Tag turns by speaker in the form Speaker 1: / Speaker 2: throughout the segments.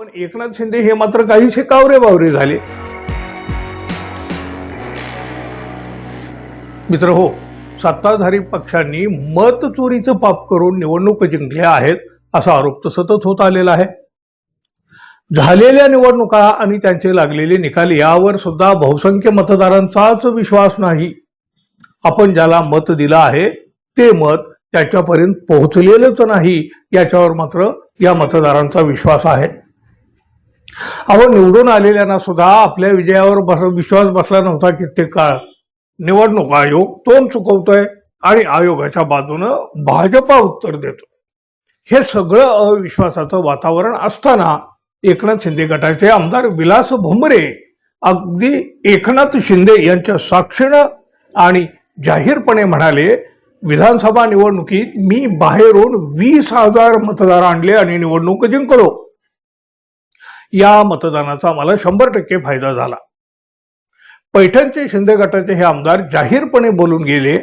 Speaker 1: पण एकनाथ शिंदे हे मात्र काहीसे कावरे बावरे झाले. मित्र हो सत्ताधारी पक्षांनी मत चोरीचं पाप करून निवडणूक जिंकल्या आहेत असा आरोप तर सतत होत आलेला आहे. झालेल्या निवडणुका आणि त्यांचे लागलेले निकाल यावर सुद्धा बहुसंख्य मतदारांचाच विश्वास नाही. आपण ज्याला मत दिलं आहे ते मत त्याच्यापर्यंत पोहोचलेलंच नाही याच्यावर मात्र या मतदारांचा विश्वास आहे. अहो निवडून आलेल्यांना सुद्धा आपल्या विजयावर बस विश्वास बसला नव्हता कित्येक काळ. निवडणूक आयोग तोंड चुकवतोय आणि आयोगाच्या बाजूनं भाजपा उत्तर देतो. हे सगळं अविश्वासाचं वातावरण असताना एकनाथ शिंदे गटाचे आमदार विलास भुमरे अगदी एकनाथ शिंदे यांच्या साक्षीनं आणि जाहीरपणे म्हणाले विधानसभा निवडणुकीत मी बाहेरून वीस हजार मतदार आणले आणि निवडणूक जिंकलो. या मतदानाचा मला शंभर टक्के फायदा झाला. पैठणचे शिंदे गटाचे हे आमदार जाहीरपणे बोलून गेले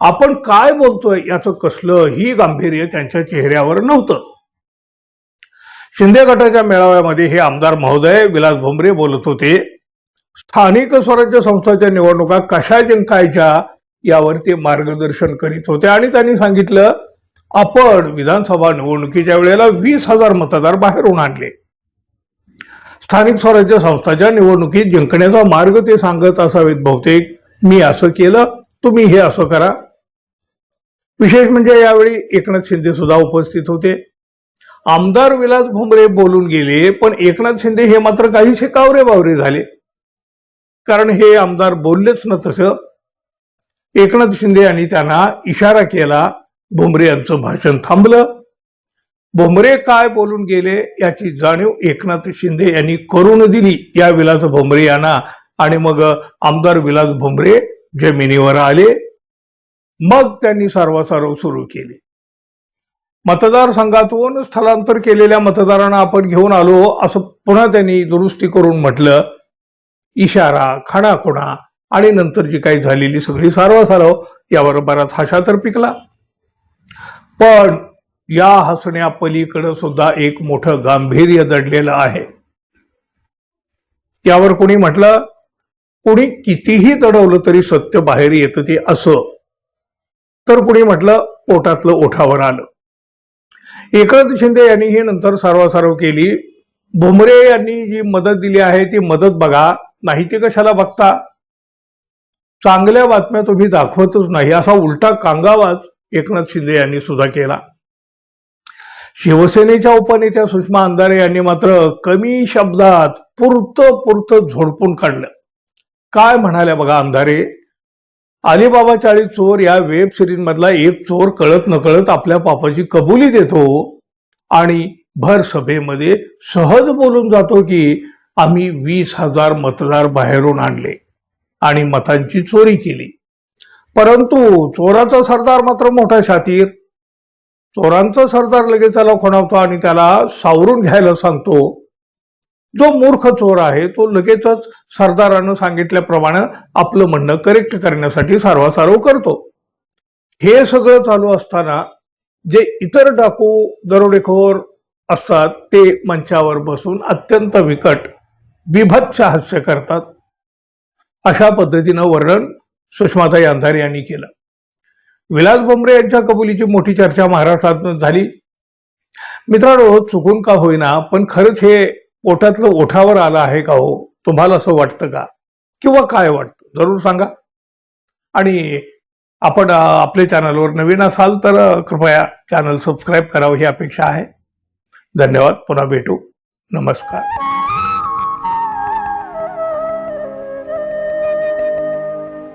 Speaker 1: आपण काय बोलतोय याचं कसलंही गांभीर्य त्यांच्या चेहऱ्यावर नव्हतं. शिंदे गटाच्या मेळाव्यामध्ये हे आमदार महोदय विलास भोंबरे बोलत होते स्थानिक स्वराज्य संस्थांच्या निवडणुका कशा जिंकायच्या यावर ते मार्गदर्शन करीत होते आणि त्यांनी सांगितलं आपण विधानसभा निवडणुकीच्या वेळेला वीस हजार मतदार बाहेरून आणले. स्थानिक स्वराज्य संस्थाच्या निवडणुकीत जिंकण्याचा मार्ग ते सांगत असावेत बहुतेक. मी असं केलं तुम्ही हे असं करा. विशेष म्हणजे यावेळी एकनाथ शिंदे सुद्धा उपस्थित होते. आमदार विलास भुमरे बोलून गेले पण एकनाथ शिंदे हे मात्र काहीसे कावरे बावरे झाले. कारण हे आमदार बोललेच ना तसं. एकनाथ शिंदे यांनी त्यांना इशारा केला भुमरे यांचं भाषण थांबलं. भुमरे काय बोलून गेले याची जाणीव एकनाथ शिंदे यांनी करून दिली या विलास भुमरे यांना. आणि मग आमदार विलास भुमरे जमिनीवर आले मग त्यांनी सारवासारव सुरू केले. मतदारसंघातून स्थलांतर केलेल्या मतदारांना आपण घेऊन आलो असं पुन्हा त्यांनी दुरुस्ती करून म्हटलं. इशारा खाणाखुणा आणि नंतर जी काही झालेली सगळी सारवासारव यावर बराच हाशा तर पिकला. पण या हसण्या पलीकडं सुद्धा एक मोठं गांभीर्य दडलेलं आहे. यावर कोणी म्हटलं? कोणी कितीही तडवलं तरी सत्य बाहेर येतं ते असं. तर कुणी म्हटलं? पोटातलं ओठावर आलं. एकनाथ शिंदे यांनी ही नंतर सारवासारव केली. भुमरे यांनी जी मदत दिली आहे ती मदत बघा. नाही ती कशाला बघता? चांगल्या बातम्या तुम्ही दाखवतच नाही. असा उलटा कांगावाच एकनाथ शिंदे यांनी सुद्धा केला. शिवसेनेच्या उपनेत्या सुषमा अंधारे यांनी मात्र कमी शब्दात पुरतं पुरतं झोडपून काढलं. काय म्हणाल्या बघा अंधारे? अलिबाबा चाळी चोर या वेब सिरीज मधला एक चोर कळत नकळत आपल्या पापाची कबुली देतो आणि भर सभेमध्ये सहज बोलून जातो की आम्ही वीस हजार मतदार बाहेरून आणले आणि मतांची चोरी केली. परंतु चोराचा सरदार मात्र मोठा शातीर. चोरांचा सरदार लगेच त्याला खुणावतो आणि त्याला सावरून घ्यायला सांगतो. जो मूर्ख चोर आहे तो लगेचच सरदारानं सांगितल्याप्रमाणे आपलं म्हणणं करेक्ट करण्यासाठी सारवासारव करतो. हे सगळं चालू असताना जे इतर डाकू दरोडेखोर असतात ते मंचावर बसून अत्यंत विकट बिभत्स हास्य करतात. अशा पद्धतीनं वर्णन सुषमाताई अंधारे यांनी केलं. विलास बोंबरे यांच्या कबुलीची मोठी चर्चा महाराष्ट्रात झाली. मित्रांनो चुकून का होईना पण खरंच हे पोटातलं ओठावर आलं आहे का हो? तुम्हाला असं वाटतं का? किंवा काय वाटतं? जरूर सांगा. आणि आपण आपल्या चॅनलवर नवीन असाल तर कृपया चॅनल सबस्क्राईब करावं ही अपेक्षा आहे. धन्यवाद. पुन्हा भेटू. नमस्कार.